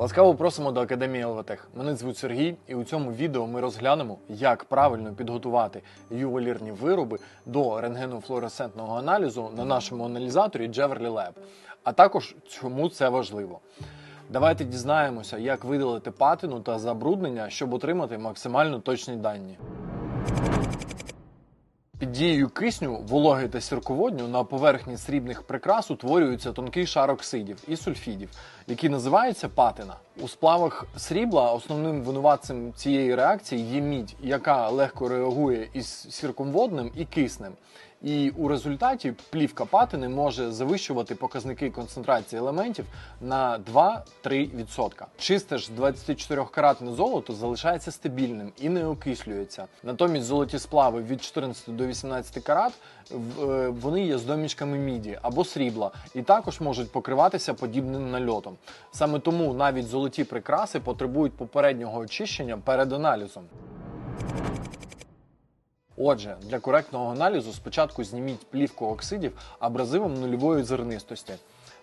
Ласкаво просимо до Академії ЛВТЕХ. Мене звуть Сергій, і у цьому відео ми розглянемо, як правильно підготувати ювелірні вироби до рентгенофлуоресцентного аналізу на нашому аналізаторі Jewelry Lab, а також чому це важливо. Давайте дізнаємося, як видалити патину та забруднення, щоб отримати максимально точні дані. Під дією кисню, вологи та сірководню на поверхні срібних прикрас утворюється тонкий шар оксидів і сульфідів, який називається патина. У сплавах срібла основним винуватцем цієї реакції є мідь, яка легко реагує із сірководним і киснем. І у результаті плівка патини може завищувати показники концентрації елементів на 2-3%. Чисте ж 24-каратне золото залишається стабільним і не окислюється. Натомість золоті сплави від 14 до 18 карат е, вони є з домішками міді або срібла, і також можуть покриватися подібним нальотом. Саме тому навіть золоті прикраси потребують попереднього очищення перед аналізом. Отже, для коректного аналізу спочатку зніміть плівку оксидів абразивом нульової зернистості.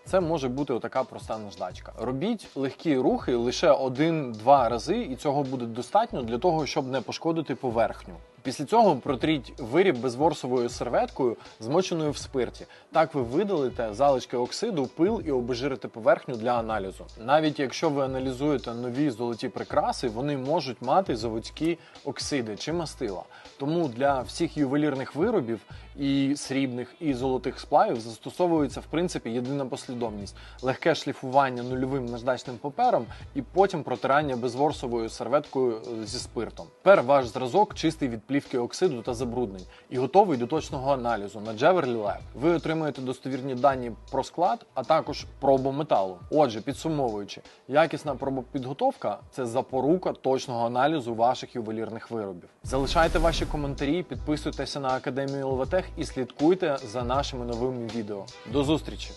Це може бути отака проста наждачка. Робіть легкі рухи лише один-два рази, і цього буде достатньо для того, щоб не пошкодити поверхню. Після цього протріть виріб безворсовою серветкою, змоченою в спирті. Так ви видалите залишки оксиду, пил і обезжирите поверхню для аналізу. Навіть якщо ви аналізуєте нові золоті прикраси, вони можуть мати заводські оксиди чи мастила. Тому для всіх ювелірних виробів і срібних, і золотих сплавів застосовується в принципі єдина послідовність: легке шліфування нульовим наждачним папером і потім протирання безворсовою серветкою е, зі спиртом. Тепер ваш зразок чистий від плівки оксиду та забруднень і готовий до точного аналізу на Jewelry Lab. Ви отримаєте достовірні дані про склад, а також пробу металу. Отже, підсумовуючи, якісна пробопідготовка це запорука точного аналізу ваших ювелірних виробів. Залишайте ваші коментарі, підписуйтеся на академію ЛВТЕХ і слідкуйте за нашими новими відео. До зустрічі!